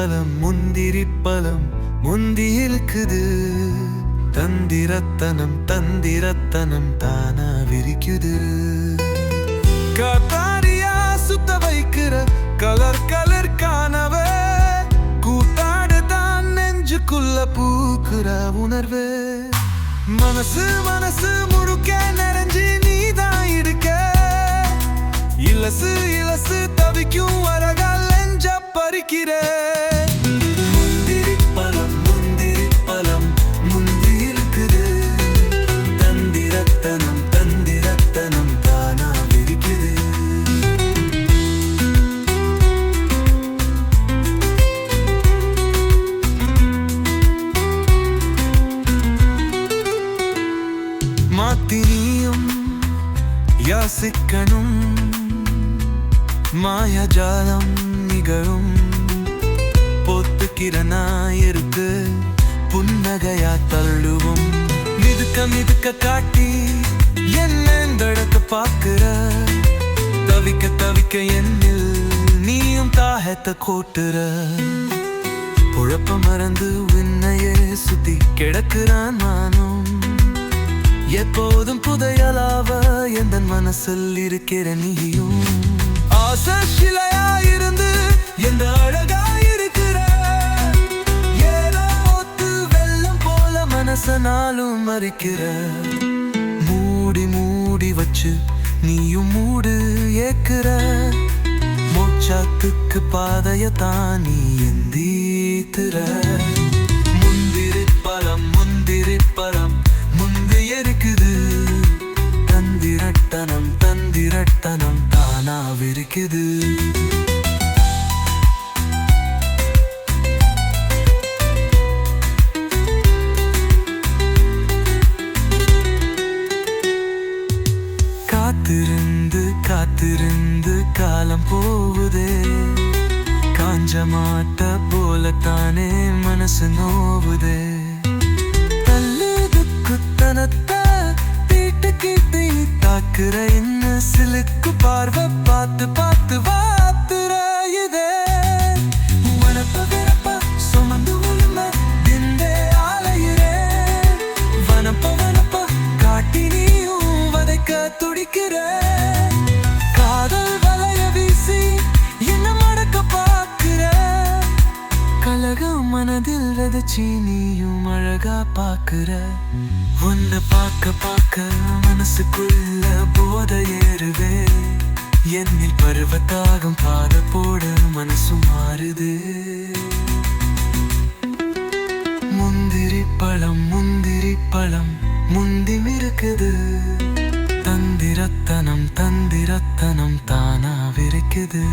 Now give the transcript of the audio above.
பழம் முந்திரி பழம் முந்தி இருக்குது தந்திரத்தனம் தந்திரத்தனம் தானா விரிக்குது. காத்தாரியா சுத்த வைக்கிற கலர் கலர் காணவ. கூத்தாடு தான் நெஞ்சுக்குள்ள பூக்குற உணர்வு. மனசு மனசு முழுக்க நிறைஞ்சு நீதான் இருக்க இல்லசு யாசிக்கணும் மாயஜாலம் நிகழும். பொத்துக்கிறனாயிருக்கு புன்னகையா தள்ளுவோம். மிதுக்க மிதுக்க காட்டி என்னடக்க பார்க்கிற. தவிக்க தவிக்க என்னில் நீயும் தாகத்தை கூட்டுற. குழப்ப மறந்து உன்னையே சுத்தி கிடக்குறான் நானும். எப்போதும் புதையலாவ எந்த மனசில் இருக்கிற நீயும்? ஆசை சிலையா இருந்து எந்த அழகா இருக்கிற ஏதோ ஒத்து வெள்ளம் போல மனசனாலும் மறிக்கிற? மூடி மூடி வச்சு நீயும் மூடு ஏக்கிற? மோட்சத்துக்கு பாதைய தானி எந்தீத்துற தந்திரட்டனம் தானாவிருக்குது. காத்திருந்து காத்திருந்து காலம் போகுதே காஞ்ச மாட்ட போலத்தானே மனசு நோவுதே. தள்ளுது குத்தனத்தை தீட்டு கீட்டி தாக்குற என்ன சிலுக்கு பார்வை பார்த்து பார்த்து வா. நீயும் அழகா பாக்குற உன்னை பார்க்க பார்க்க மனசுக்குள்ள போத ஏறுவே என்னில் பருவத்தாகும் பாத போட மனசு மாறுது. முந்திரி பழம் முந்திரி பழம் முந்திம் இருக்குது. தந்திரத்தனம் தந்திரத்தனம் தானா விரிக்குது.